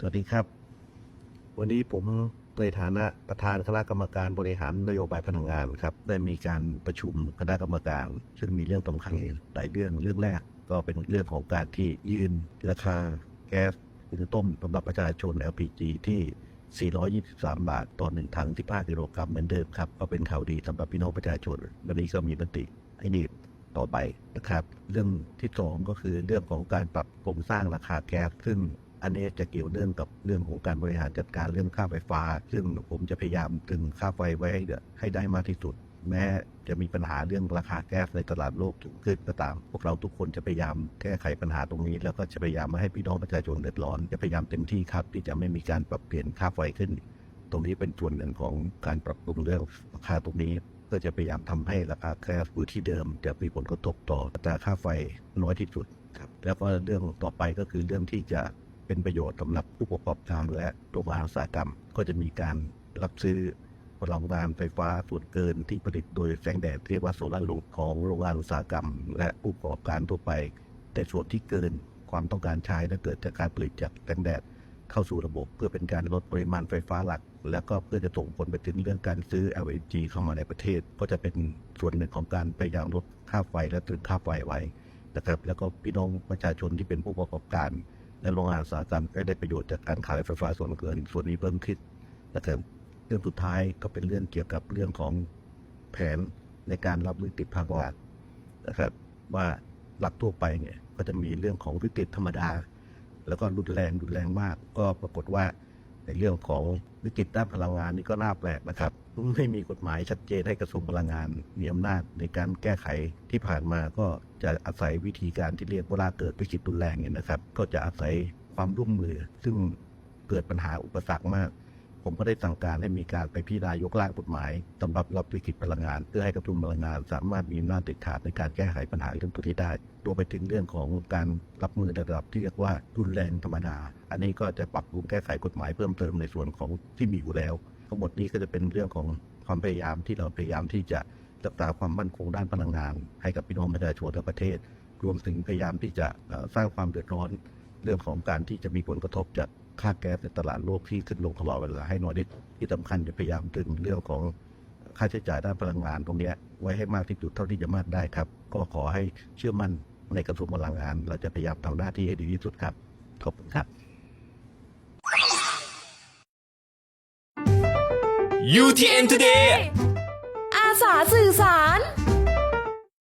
สวัสดีครับ วันนี้ผมในฐานะประธานคณะกรรมการบริหารนโยบายพลังงานครับ ได้มีการประชุมคณะกรรมการ ซึ่งมีเรื่องสำคัญหลายเรื่องเรื่องแรก ก็เป็นเรื่องของการที่ยืนราคาแก๊สหุงต้มสำหรับประชาชน LPG ที่ 423 บาทต่อหนึ่งถัง15กิโลกรัมเหมือนเดิมครับ ก็เป็นข่าวดีสำหรับพี่น้องประชาชนวันนี้ก็มีมติให้ยืนต่อไปนะครับ เรื่องที่สองก็คือเรื่องของการปรับโครงสร้างราคาแก๊สซึ่ง อันนี้จะเกี่ยวเนื่องกับเรื่องของการบริหารจัดการเรื่องค่าไฟฟ้า ซึ่งผมจะพยายามตึงค่าไฟไว้ให้ได้ให้ได้มากที่สุด แม้จะมีปัญหาเรื่องราคาแก๊สในตลาดโลกสูงขึ้นก็ตาม พวกเราทุกคนจะพยายามแก้ไขปัญหาตรงนี้ แล้วก็จะพยายามไม่ให้พี่น้องประชาชนเดือดร้อน จะพยายามเต็มที่ครับที่จะไม่มีการปรับเปลี่ยนค่าไฟขึ้น ตรงนี้เป็นส่วนหนึ่งของการปรับปรุงเรื่องราคาตรงนี้เพื่อจะพยายามทำให้ราคาแก๊สอยู่ที่เดิม จะมีผลกระทบต่ออัตราค่าไฟน้อยที่สุดครับ แล้วก็เรื่องต่อไปก็คือเรื่องที่จะ เป็นประโยชน์สำหรับผู้ประกอบการและโรงงานอุตสาหกรรม ก็จะมีการรับซื้อพลังงานไฟฟ้าส่วนเกินที่ผลิตโดยแสงแดดเรียกว่าโซลาร์ลูของโรงงานอุตสาหกรรม และผู้ประกอบการทั่วไป แต่ส่วนที่เกินความต้องการใช้และเกิดจากการผลิตจากแสงแดดเข้าสู่ระบบ เพื่อเป็นการลดปริมาณไฟฟ้าหลัก แล้วก็เพื่อจะส่งผลไปถึงเรื่องการซื้อ LNG เข้ามาในประเทศ ก็จะเป็นส่วนหนึ่งของการพยายามลดค่าไฟและตึงค่าไฟไว้นะครับแล้วก็พี่น้องประชาชนที่เป็นผู้ประกอบการ และโรงงานอุตสาหกรรมก็ได้ประโยชน์จากการขายไฟฟ้าส่วนเกิน ส่วนนี้เพิ่มขึ้นนะครับเรื่องสุดท้ายก็เป็นเรื่องเกี่ยวกับเรื่องของแผนในการรับวิกฤตภาครัฐนะครับ ว่าหลักทั่วไปเนี่ยก็จะมีเรื่องของวิกฤตธรรมดา แล้วก็รุนแรงรุนแรงมาก ก็ปรากฏว่า ในเรื่องของวิกฤตด้านพลังงานนี่ก็น่าแปลกนะครับ ไม่มีกฎหมายชัดเจนให้กระทรวงพลังงานมีอำนาจในการแก้ไขที่ผ่านมาก็จะอาศัยวิธีการที่เรียกว่าเกิดวิกฤตรุนแรงเนี่ยนะครับ ก็จะอาศัยความร่วมมือซึ่งเกิดปัญหาอุปสรรคมาก ผมก็ได้สั่งการให้มีการไปพิจารณายกร่างกฎหมายสำหรับรับวิกฤตพลังงาน เพื่อให้กระทรวงพลังงาน สามารถมีอำนาจเด็ดขาดในการแก้ไขปัญหาเรื่องตัวนี้ได้รวมไปถึงเรื่องของการรับมือระดับที่เรียกว่ารุนแรงธรรมดา อันนี้ก็จะปรับปรุงแก้ไขกฎหมายเพิ่มเติมในส่วนของที่มีอยู่แล้ว ทั้งหมดนี้ก็จะเป็นเรื่องของความพยายามที่เราพยายามที่จะรักษาความมั่นคงด้านพลังงาน ให้กับพี่น้องประชาชนทั้งประเทศ รวมถึงพยายามที่จะสร้างความเดือดร้อน เรื่องของการที่จะมีผลกระทบจาก ค่าแก๊สในตลาดโลกที่ขึ้นลงตลอดเวลาให้น้อยที่สุดที่สำคัญจะพยายามตึงเรื่องของค่าใช้จ่ายด้านพลังงานตรงเนี้ยไว้ให้มากที่สุดเท่าที่จะมากได้ครับ ก็ขอให้เชื่อมั่นในกระทรวงพลังงาน เราจะพยายามทำหน้าที่ให้ดีที่สุดครับขอบคุณครับ UTN Today อาสาสื่อสาร